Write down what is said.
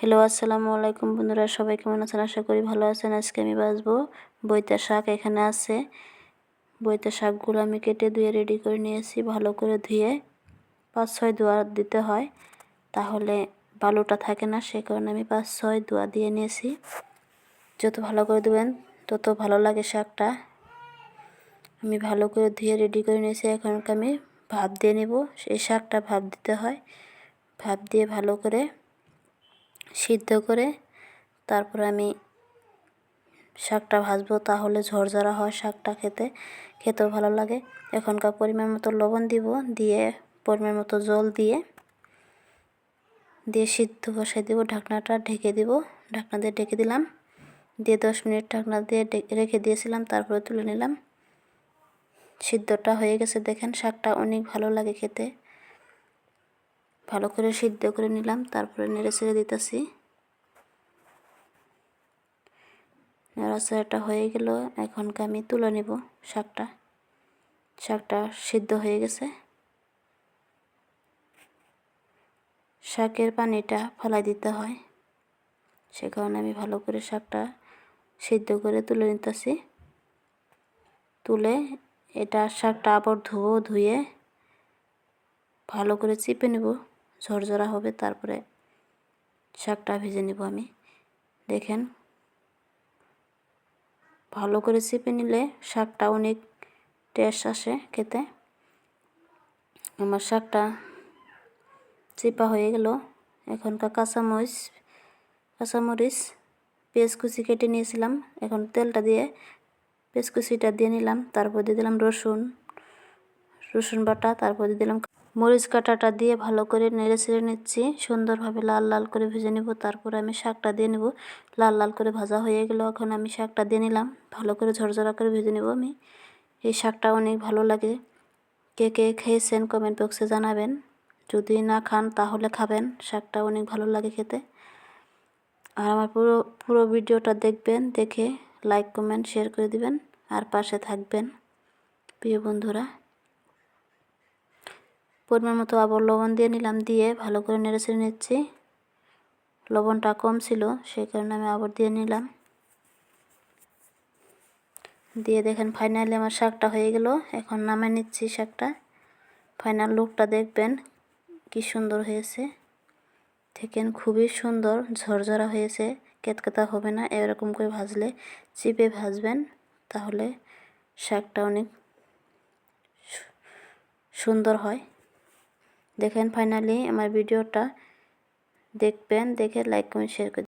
Hello আসসালামু আলাইকুম বন্ধুরা, সবাই কেমন আছেন? আশা করি ভালো আছেন। আজকে আমি বাসবো বইতা শাক। এখানে আছে বইতা শাকগুলো আমি কেটে ধুয়ে রেডি করে নিয়েছি, ভালো করে ধুয়ে পাঁচ ছয় দোয়া দিতে হয়। তাহলে বালুটা থাকে না, সে কারণে আমি পাঁচ ছয় দোয়া দিয়ে নিয়েছি। যত ভালো করে দেবেন তত ভালো লাগে শাকটা। আমি ভালো করে ধুয়ে রেডি করে নিয়েছি। এখন আমি ভাপ দিয়ে নেব। সেই শাকটা ভাপ দিতে হয়। ভাপ দিয়ে ভালো করে সিদ্ধ করে তারপর আমি শাকটা ভাজবো, তাহলে ঝরঝরা হয় শাকটা খেতে। খেতেও ভালো লাগে। এখনকার পরিমাণ মতো লবণ দিব, দিয়ে পরিমাণ মতো জল দিয়ে দিয়ে সিদ্ধ বসাই দেবো, ঢাকনাটা ঢেকে দিব। ঢাকনা দিয়ে ঢেকে দিলাম। দিয়ে দশ মিনিট ঢাকনা দিয়ে রেখে দিয়েছিলাম, তারপরে তুলে নিলাম। সিদ্ধটা হয়ে গেছে, দেখেন শাকটা অনেক ভালো লাগে খেতে। ভালো করে সিদ্ধ করে নিলাম, তারপরে নেড়ে ছেড়ে দিতেছি। নাড়াচাড়াটা হয়ে গেল এখনকে আমি তুলে নেব শাকটা? শাকটা সিদ্ধ হয়ে গেছে। শাকের পানিটা ফেলাই দিতে হয়, সে কারণে আমি ভালো করে শাকটা সিদ্ধ করে তুলে নিতেছি। তুলে এটা শাকটা আবার ধুবো ধুয়ে ভালো করে চিপে নেব। ঝরঝরা হবে, তারপরে শাকটা ভেজে নেব আমি। দেখেন, ভালো করে চিপে নিলে শাকটা অনেক টেস্ট আসে খেতে। আমার শাকটা চিপা হয়ে গেল। এখনকার কাঁচামরিচ কাঁচামরিচ কুচি কেটে নিয়েছিলাম। এখন তেলটা দিয়ে কুচিটা দিয়ে নিলাম। তারপর দিয়ে দিলাম রসুন রসুন বাটা, তারপর দিয়ে দিলাম মরিচ কাটাটা দিয়ে ভালো করে নেড়ে ছেড়ে নিচ্ছি। সুন্দরভাবে লাল লাল করে ভেজে নেব। তারপরে আমি শাকটা দিয়ে নেব। লাল লাল করে ভাজা হয়ে গেল। এখন আমি শাকটা দিয়ে নিলাম। ভালো করে ঝরঝরা করে ভেজে নেব আমি। এই শাকটা অনেক ভালো লাগে। কে কে খেয়েছেন কমেন্ট বক্সে জানাবেন। যদি না খান তাহলে খাবেন। শাকটা অনেক ভালো লাগে খেতে। আর আমার পুরো পুরো ভিডিওটা দেখবেন, দেখে লাইক কমেন্ট শেয়ার করে দিবেন। আর পাশে থাকবেন। প্রিয় বন্ধুরা পরিমাণ মতো আবার লবণ দিয়ে নিলাম দিয়ে ভালো করে নেড়ে নিচ্ছি। লবণটা কম ছিল, সেই কারণে আমি আবার দিয়ে নিলাম। দিয়ে দেখেন ফাইনালি আমার শাকটা হয়ে গেল। এখন নামে নিচ্ছি শাকটা। ফাইনাল লুকটা দেখবেন কি সুন্দর হয়েছে। দেখেন খুবই সুন্দর, ঝরঝরা হয়েছে, কেতকেতা হবে না, এরকম করে ভাজলে চিপে ভাজবেন, তাহলে শাকটা অনেক সুন্দর হয়। দেখেন ফাইনালি আমার ভিডিওটা দেখবেন দেখে লাইক কমেন্ট শেয়ার করে